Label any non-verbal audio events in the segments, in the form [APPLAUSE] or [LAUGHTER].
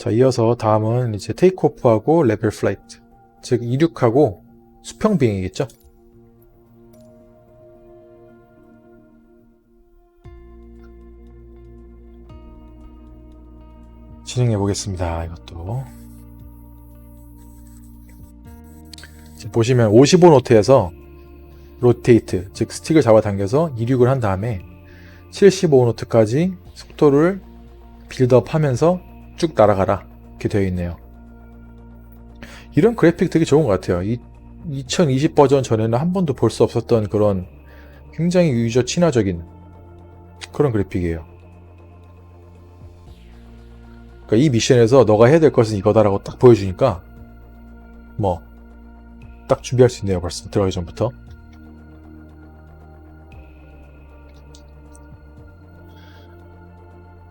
자, 이어서 다음은 이제 테이크오프하고 레벨 플라이트. 즉, 이륙하고 수평 비행이겠죠? 진행해 보겠습니다. 이것도. 보시면 55 노트에서 로테이트, 즉 스틱을 잡아당겨서 이륙을 한 다음에 75 노트까지 속도를 빌드업 하면서 쭉 날아가라. 이렇게 되어 있네요. 이런 그래픽 되게 좋은 것 같아요. 이, 2020 버전 전에는 한 번도 볼 수 없었던 그런 굉장히 유저 친화적인 그런 그래픽이에요. 그러니까 이 미션에서 너가 해야 될 것은 이거다라고 딱 보여주니까 뭐 딱 준비할 수 있네요. 벌써 들어가기 전부터.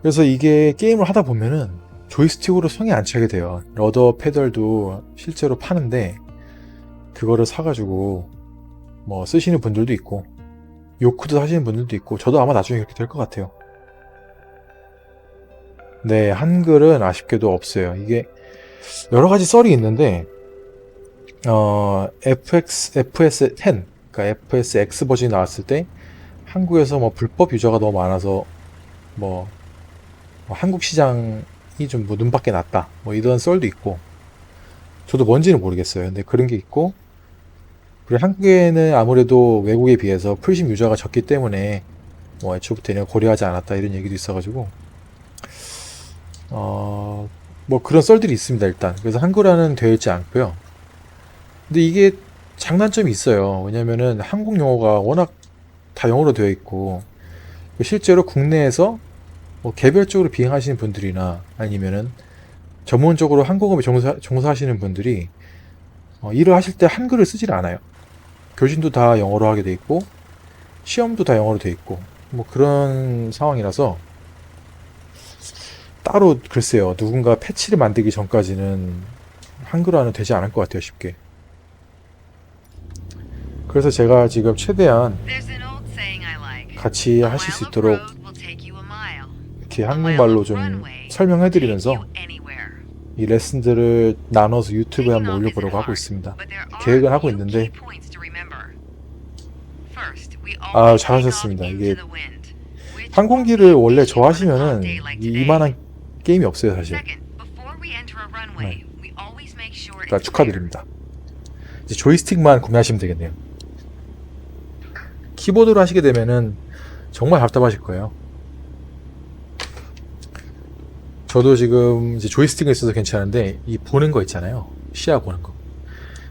그래서 이게 게임을 하다 보면은 조이스틱으로 성이 안 차게 돼요. 러더 페달도 실제로 파는데 그거를 사가지고 뭐 쓰시는 분들도 있고 요크도 사시는 분들도 있고 저도 아마 나중에 그렇게 될 것 같아요. 네, 한글은 아쉽게도 없어요. 이게 여러 가지 썰이 있는데 어, FX, FS 10, 그러니까 FS X 버전이 나왔을 때 한국에서 뭐 불법 유저가 너무 많아서 뭐, 뭐 한국 시장 이 좀 뭐 눈밖에 났다. 뭐 이런 썰도 있고. 저도 뭔지는 모르겠어요. 근데 그런 게 있고. 그리고 한국에는 아무래도 외국에 비해서 풀심 유저가 적기 때문에 뭐 애초부터 고려하지 않았다 이런 얘기도 있어가지고. 어, 뭐 그런 썰들이 있습니다 일단. 그래서 한글화는 되어 있지 않고요. 근데 이게 장단점이 있어요. 왜냐면은 한국 용어가 워낙 다 영어로 되어 있고 실제로 국내에서 뭐 개별적으로 비행하시는 분들이나 아니면은 전문적으로 항공업에 종사, 종사하시는 분들이 어, 일을 하실 때 한글을 쓰질 않아요. 교신도 다 영어로 하게 돼 있고 시험도 다 영어로 돼 있고 뭐 그런 상황이라서 따로 글쎄요 누군가 패치를 만들기 전까지는 한글화는 되지 않을 것 같아요 쉽게. 그래서 제가 지금 최대한 같이 하실 수 있도록 이렇게 한국말로 좀 설명해드리면서 이 레슨들을 나눠서 유튜브에 한번 올려보려고 하고 있습니다. 계획은 하고 있는데 아 잘하셨습니다. 이게 항공기를 원래 좋아하시면은 이- 이만한 게임이 없어요 사실. 네. 그러니까 축하드립니다. 이제 조이스틱만 구매하시면 되겠네요. 키보드로 하시게 되면은 정말 답답하실 거예요 저도 지금 이제 조이스틱이 있어서 괜찮은데 이 보는 거 있잖아요 시야 보는 거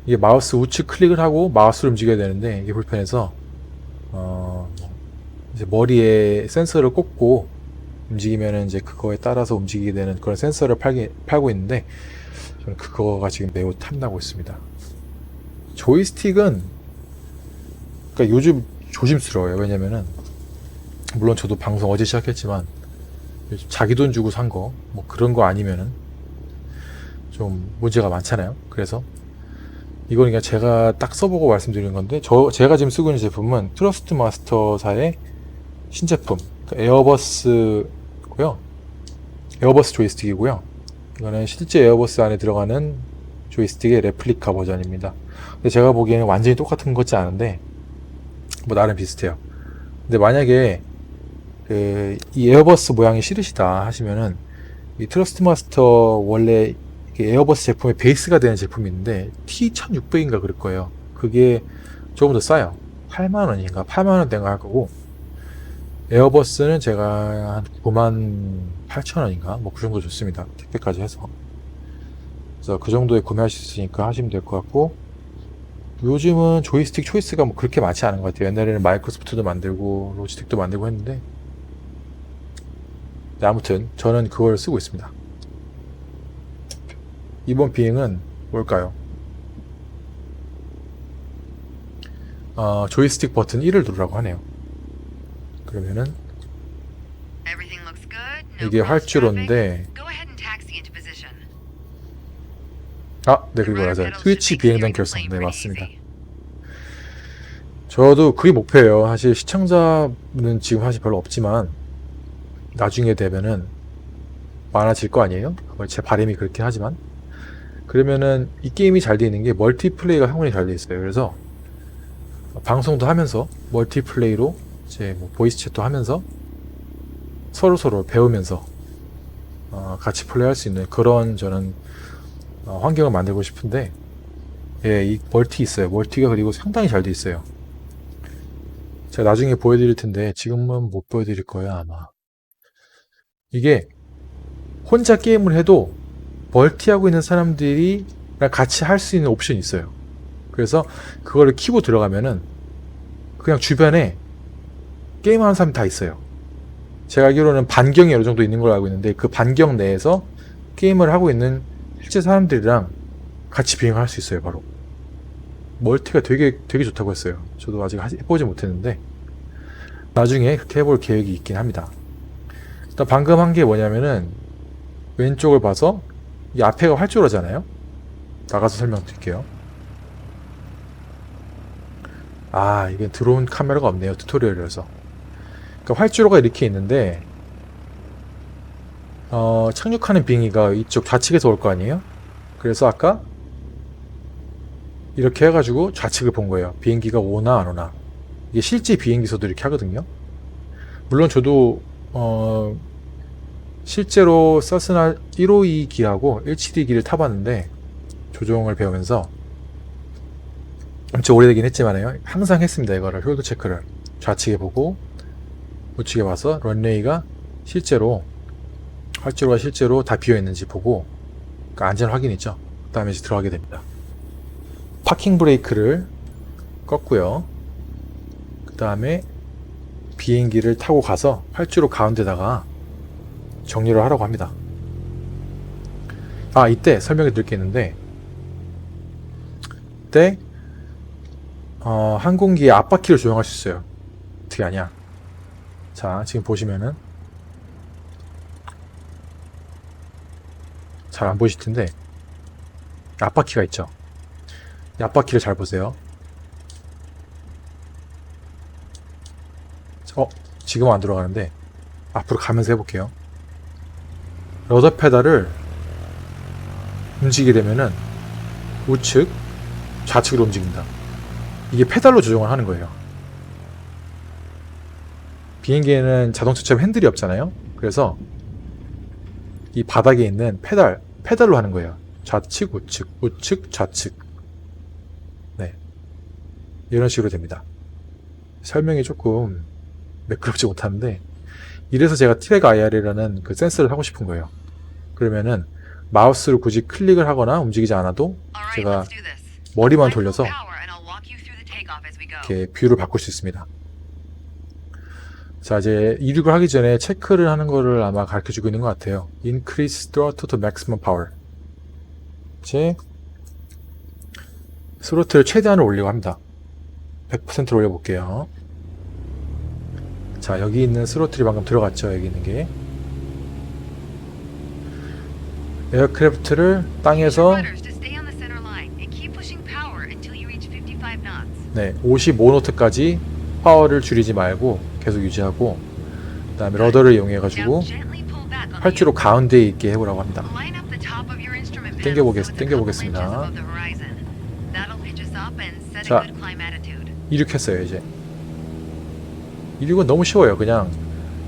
이게 마우스 우측 클릭을 하고 마우스를 움직여야 되는데 이게 불편해서 어 이제 머리에 센서를 꽂고 움직이면은 이제 그거에 따라서 움직이게 되는 그런 센서를 팔게, 팔고 있는데 저는 그거가 지금 매우 탐나고 있습니다. 조이스틱은 그러니까 요즘 조심스러워요. 왜냐면은 물론 저도 방송 어제 시작했지만 자기 돈 주고 산 거 뭐 그런 거 아니면은 좀 문제가 많잖아요. 그래서 이건 그냥 제가 딱 써보고 말씀드리는 건데 저 제가 지금 쓰고 있는 제품은 트러스트 마스터사의 신제품 그 에어버스고요. 에어버스 조이스틱이고요. 이거는 실제 에어버스 안에 들어가는 조이스틱의 레플리카 버전입니다. 근데 제가 보기에는 완전히 똑같은 것 같지 않은데 뭐 나름 비슷해요. 근데 만약에 그 이 에어버스 모양이 싫으시다 하시면은 이 트러스트 마스터 원래 에어버스 제품의 베이스가 되는 제품이 있는데 T1600인가 그럴 거예요. 그게 조금 더 싸요. 8만 원인가 8만 원대인가 할 거고 에어버스는 제가 한 9만 8천 원인가 뭐 그 정도 줬습니다. 택배까지 해서. 그래서 그 정도에 구매하실 수 있으니까 하시면 될 것 같고 요즘은 조이스틱 초이스가 뭐 그렇게 많지 않은 것 같아요. 옛날에는 마이크로소프트도 만들고 로지텍도 만들고 했는데 네, 아무튼 저는 그걸 쓰고 있습니다. 이번 비행은 뭘까요? 어, 조이스틱 버튼 1을 누르라고 하네요. 그러면은 이게 활주로인데 아, 네 그리고 맞아요. 트위치 비행단 결성. 네 맞습니다. 저도 그게 목표예요. 사실 시청자는 지금 사실 별로 없지만 나중에 되면은 많아질 거 아니에요? 제 바람이 그렇긴 하지만 그러면은 이 게임이 잘 돼 있는 게 멀티플레이가 상당히 잘돼 있어요. 그래서 방송도 하면서 멀티플레이로 이제 뭐 보이스 채도 하면서 서로 서로 배우면서 어, 같이 플레이할 수 있는 그런 저는 어, 환경을 만들고 싶은데 예, 이 멀티 있어요. 멀티가 그리고 상당히 잘 돼 있어요. 제가 나중에 보여드릴 텐데 지금은 못 보여드릴 거예요 아마. 이게 혼자 게임을 해도 멀티하고 있는 사람들이 같이 할 수 있는 옵션이 있어요. 그래서 그거를 키고 들어가면은 그냥 주변에 게임하는 사람이 다 있어요. 제가 알기로는 반경이 어느 정도 있는 걸로 알고 있는데 그 반경 내에서 게임을 하고 있는 실제 사람들이랑 같이 비행을 할수 있어요, 바로. 멀티가 되게 되게 좋다고 했어요. 저도 아직 하- 해보지 못했는데 나중에 그렇게 해볼 계획이 있긴 합니다. 일단 방금 한 게 뭐냐면은 왼쪽을 봐서 이 앞에가 활주로잖아요. 나가서 설명드릴게요. 아, 이게 드론 카메라가 없네요. 튜토리얼이라서. 그러니까 활주로가 이렇게 있는데 어, 착륙하는 비행기가 이쪽 좌측에서 올 거 아니에요? 그래서 아까 이렇게 해가지고 좌측을 본 거예요. 비행기가 오나 안 오나. 이게 실제 비행기에서도 이렇게 하거든요. 물론 저도 어, 실제로 서스나 152기하고 172기를 타봤는데 조종을 배우면서 엄청 오래되긴 했지만요. 항상 했습니다. 이거를 홀드 체크를 좌측에 보고 우측에 봐서 런웨이가 실제로 활주로가 실제로 다 비어 있는지 보고 그러니까 안전 확인이죠. 그 다음에 이제 들어가게 됩니다. 파킹 브레이크를 껐고요. 그 다음에 비행기를 타고 가서 활주로 가운데다가 정리를 하라고 합니다. 아, 이때 설명해 드릴 게 있는데, 이때, 어, 항공기의 앞바퀴를 조정할 수 있어요. 어떻게 하냐. 자, 지금 보시면은, 잘 안 보이실 텐데, 앞바퀴가 있죠. 이 앞바퀴를 잘 보세요. 어, 지금은 안 들어가는데, 앞으로 가면서 해볼게요. 러더 페달을 움직이게 되면은 우측, 좌측으로 움직인다. 이게 페달로 조정을 하는 거예요. 비행기에는 자동차처럼 핸들이 없잖아요. 그래서 이 바닥에 있는 페달, 페달로 하는 거예요. 좌측, 우측, 우측, 좌측. 네. 이런 식으로 됩니다. 설명이 조금 매끄럽지 못하는데, 이래서 제가 트랙 IR이라는 그 센서를 하고 싶은 거예요. 그러면은 마우스로 굳이 클릭을 하거나 움직이지 않아도 제가 머리만 돌려서 이렇게 뷰를 바꿀 수 있습니다. 자, 이제 이륙을 하기 전에 체크를 하는 거를 아마 가르쳐 주고 있는 것 같아요. Increase throttle to maximum power. 이제 스로틀 최대한을 올리고 합니다. 100%로 올려볼게요. 자, 여기 있는 스로틀이 방금 들어갔죠. 여기 있는 게. 에어크래프트를 땅에서 네, 55노트까지 파워를 줄이지 말고 계속 유지하고 그 다음에 러더를 이용해 가지고 활주로 가운데에 있게 해보라고 합니다. 땡겨보겠, 땡겨보겠습니다. 자. 자, 이륙했어요 이제. 이륙은 너무 쉬워요. 그냥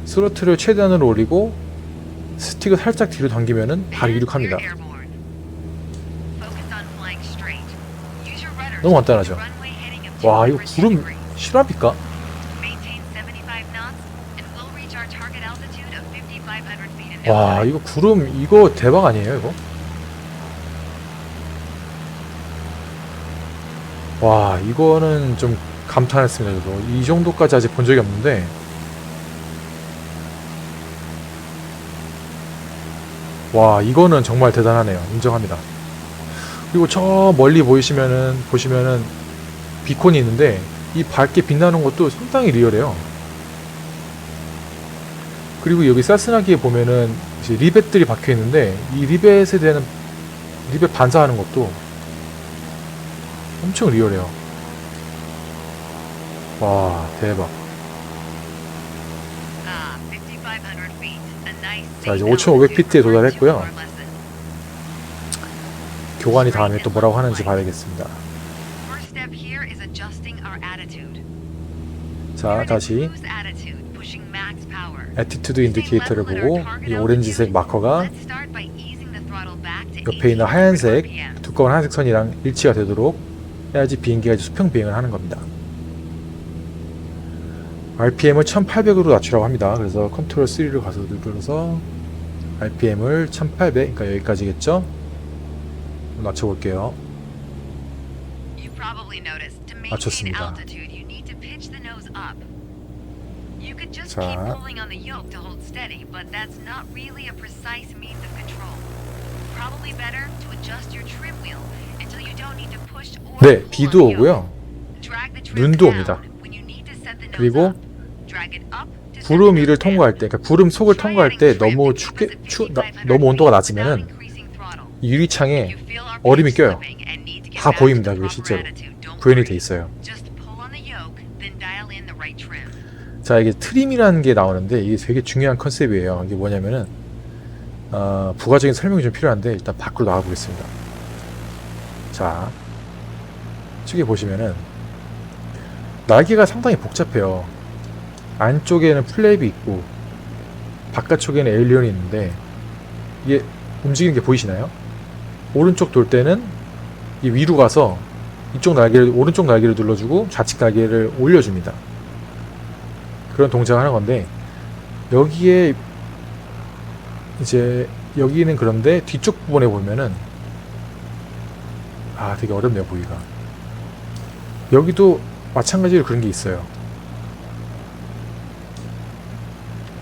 스로틀을 최대한으로 올리고 스틱을 살짝 뒤로 당기면은 바로 이륙합니다. 너무 간단하죠? 와, 이거 구름 실화입니까? 와, 이거 구름 이거 대박 아니에요, 이거? 와, 이거는 좀 감탄했습니다, 저도. 이 정도까지 아직 본 적이 없는데. 와, 이거는 정말 대단하네요. 인정합니다. 그리고 저 멀리 보이시면은, 보시면은, 비콘이 있는데, 이 밝게 빛나는 것도 상당히 리얼해요. 그리고 여기 사스나기에 보면은, 이제 리벳들이 박혀 있는데, 이 리벳에 대한, 리벳 반사하는 것도 엄청 리얼해요. 와, 대박. 5,500 feet. A nice 자, 이제 5,500피트에 도달했고요. 교관이 다음에 또 뭐라고 하는지 봐야겠습니다. 자, 다시 애티튜드 인디케이터를 보고 이 오렌지색 마커가 옆에 있는 하얀색 두꺼운 하얀색 선이랑 일치가 되도록 해야지 비행기가 수평 비행을 하는 겁니다. RPM을 1800으로 낮추라고 합니다. 그래서 컨트롤 3를 가서 눌러서 RPM을 1800, 그러니까 여기까지겠죠? 낮춰볼게요. 맞췄습니다. 자. 자. 네, 비도 오고요. 눈도 옵니다. 그리고 구름 위를 통과할 때, 그러니까 구름 속을 통과할 때 너무 춥게, 추, 나, 너무 온도가 낮으면은 이 유리창에 얼음이 껴요. 다 보입니다, 그게 실제로. 구현이 돼 있어요. 자, 이게 트림이라는 게 나오는데 이게 되게 중요한 컨셉이에요. 이게 뭐냐면은 어, 부가적인 설명이 좀 필요한데 일단 밖으로 나가 보겠습니다. 자, 저기 보시면은 날개가 상당히 복잡해요. 안쪽에는 플랩이 있고 바깥쪽에는 에일리언이 있는데 이게 움직이는 게 보이시나요? 오른쪽 돌 때는 이 위로 가서 이쪽 날개를 오른쪽 날개를 눌러주고 좌측 날개를 올려줍니다. 그런 동작을 하는 건데 여기에 이제 여기는 그런데 뒤쪽 부분에 보면은 아 되게 어렵네요 보기가 여기도 마찬가지로 그런 게 있어요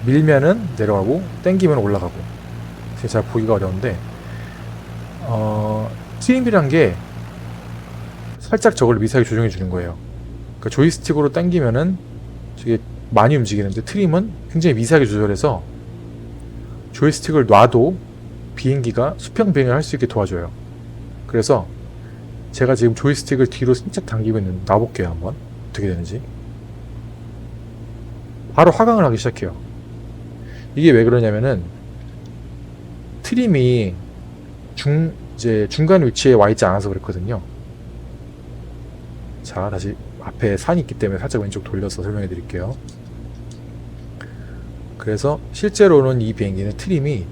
밀면은 내려가고 땡기면 올라가고 잘 보기가 어려운데 어 트림이란 게 살짝 저걸 미세하게 조정해 주는 거예요 그러니까 조이스틱으로 당기면은 저게 많이 움직이는데 트림은 굉장히 미세하게 조절해서 조이스틱을 놔도 비행기가 수평 비행을 할 수 있게 도와줘요. 그래서 제가 지금 조이스틱을 뒤로 살짝 당기고 있는 놔볼게요 한번 어떻게 되는지 바로 화강을 하기 시작해요. 이게 왜 그러냐면은 트림이 중 이제 중간 위치에 와 있지 않아서 그렇거든요. 자 다시 앞에 산이 있기 때문에 살짝 왼쪽 돌려서 설명해 드릴게요. 그래서 실제로는 이 비행기는 트림이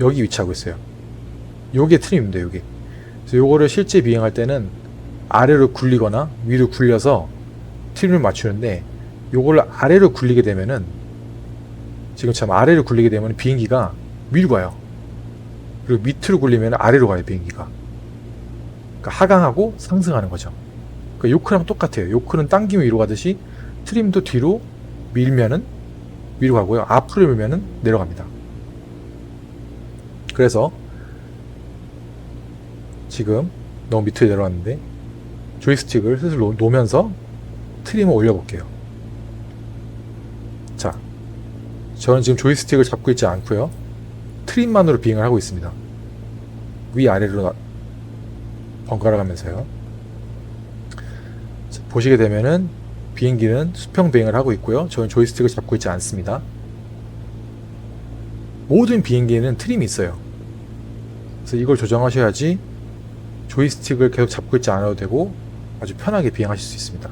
여기 위치하고 있어요. 요게 트림입니다, 요게. 그래서 요거를 실제 비행할 때는 아래로 굴리거나 위로 굴려서 트림을 맞추는데 요거를 아래로 굴리게 되면은 지금처럼 아래로 굴리게 되면 비행기가 위로 가요. 그리고 밑으로 굴리면 아래로 가요, 비행기가. 그러니까 하강하고 상승하는 거죠. 그러니까 요크랑 똑같아요. 요크는 당기면 위로 가듯이 트림도 뒤로 밀면은 위로 가고요. 앞으로 밀면은 내려갑니다. 그래서 지금 너무 밑으로 내려왔는데 조이스틱을 슬슬 놓- 놓으면서 트림을 올려볼게요. 자, 저는 지금 조이스틱을 잡고 있지 않고요. 트림만으로 비행을 하고 있습니다. 위아래로 나- 번갈아 가면서요. 자, 보시게 되면은 비행기는 수평 비행을 하고 있고요. 저는 조이스틱을 잡고 있지 않습니다. 모든 비행기에는 트림이 있어요. 그래서 이걸 조정하셔야지 조이스틱을 계속 잡고 있지 않아도 되고 아주 편하게 비행하실 수 있습니다.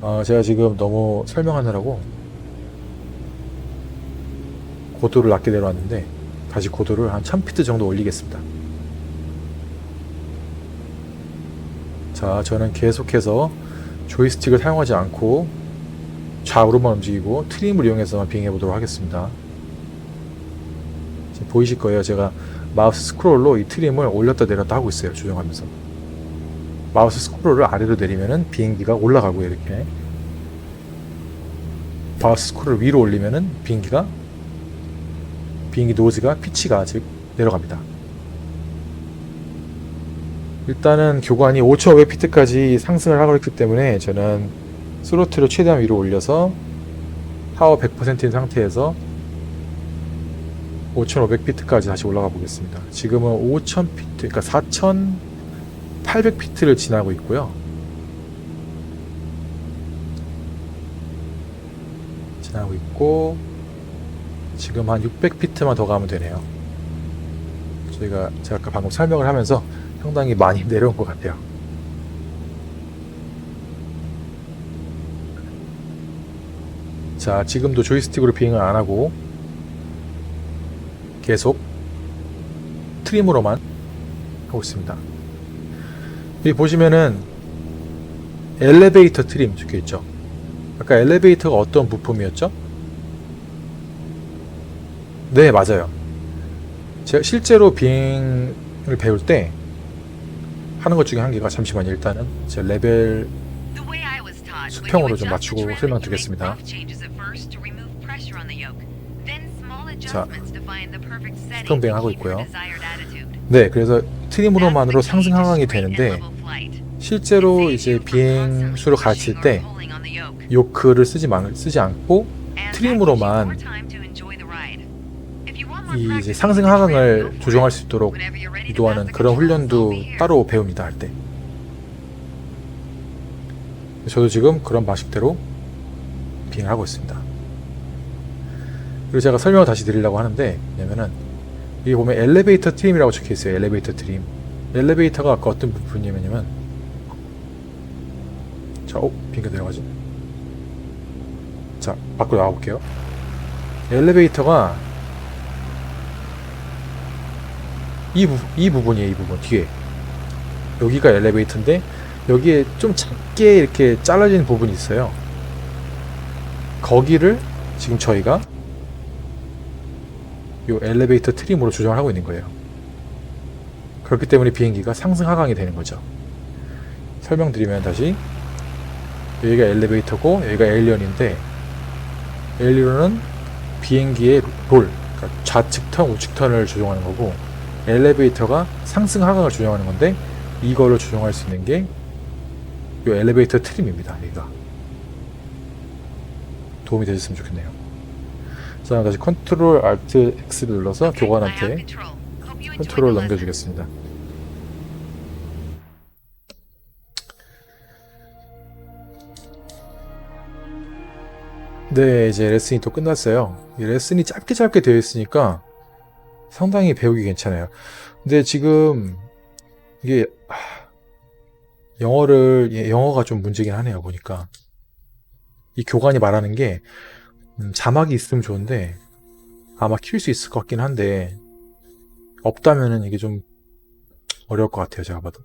어, 제가 지금 너무 설명하느라고 고도를 낮게 내려왔는데 다시 고도를 한 1000피트 정도 올리겠습니다. 자, 저는 계속해서 조이스틱을 사용하지 않고 좌우로만 움직이고 트림을 이용해서만 비행해 보도록 하겠습니다. 보이실 거예요. 제가 마우스 스크롤로 이 트림을 올렸다 내렸다 하고 있어요. 조정하면서. 마우스 스크롤을 아래로 내리면은 비행기가 올라가고요. 이렇게. 마우스 스크롤을 위로 올리면은 비행기가 비행기 노즈가 피치가 즉 내려갑니다. 일단은 교관이 5,500 피트까지 상승을 하고 있기 때문에 저는 스로틀을 최대한 위로 올려서 파워 100%인 상태에서 5,500 피트까지 다시 올라가 보겠습니다. 지금은 5,000 피트, 그러니까 4,800 피트를 지나고 있고요. 지나고 있고 지금 한 600피트만 더 가면 되네요. 저희가 제가 아까 방금 설명을 하면서 상당히 많이 [LAUGHS] 내려온 것 같아요. 자, 지금도 조이스틱으로 비행을 안 하고 계속 트림으로만 하고 있습니다. 여기 보시면은 엘리베이터 트림 적혀 있죠. 아까 엘리베이터가 어떤 부품이었죠? 네, 맞아요. 제가 실제로 비행을 배울 때 하는 것 중에 한 개가 잠시만요. 일단은 제 레벨 수평으로 좀 맞추고 설명드리겠습니다. 자, 자, 수평 비행하고 있고요. 네, 그래서 트림으로만으로 상승 하강이 되는데 실제로 이제 비행 수를 가르칠 때 요크를 쓰지, 마, 쓰지 않고 트림으로만 이 이제 상승 하강을 조정할 수 있도록 유도하는 그런 훈련도 따로 배웁니다 할 때. 저도 지금 그런 방식대로 비행을 하고 있습니다. 그리고 제가 설명을 다시 드리려고 하는데, 왜냐면은, 여기 보면 엘리베이터 트림이라고 적혀 있어요. 엘리베이터 트림. 엘리베이터가 아까 어떤 부분이냐면, 자, 어, 비행기 내려가지? 자, 밖으로 나가 볼게요. 엘리베이터가 이, 부, 이 부분이에요, 이 부분. 뒤에. 여기가 엘리베이터인데, 여기에 좀 작게 이렇게 잘라진 부분이 있어요. 거기를 지금 저희가 요 엘리베이터 트림으로 조정을 하고 있는 거예요. 그렇기 때문에 비행기가 상승 하강이 되는 거죠. 설명드리면 다시 여기가 엘리베이터고 여기가 에일리언인데 에일리언은 비행기의 롤, 그러니까 좌측 턴, 우측 턴을 조정하는 거고 엘리베이터가 상승 하강을 조정하는 건데 이거를 조정할 수 있는 게 이 엘리베이터 트림입니다. 여기가 도움이 되셨으면 좋겠네요. 자, 다시 컨트롤 알트 X를 눌러서 교관한테 컨트롤 넘겨주겠습니다. 네, 이제 레슨이 또 끝났어요. 이 레슨이 짧게 짧게 되어 있으니까 상당히 배우기 괜찮아요. 근데 지금 이게 아, 영어를 예, 영어가 좀 문제긴 하네요. 보니까 이 교관이 말하는 게 음, 자막이 있으면 좋은데 아마 키울 수 있을 것 같긴 한데 없다면은 이게 좀 어려울 것 같아요. 제가 봐도.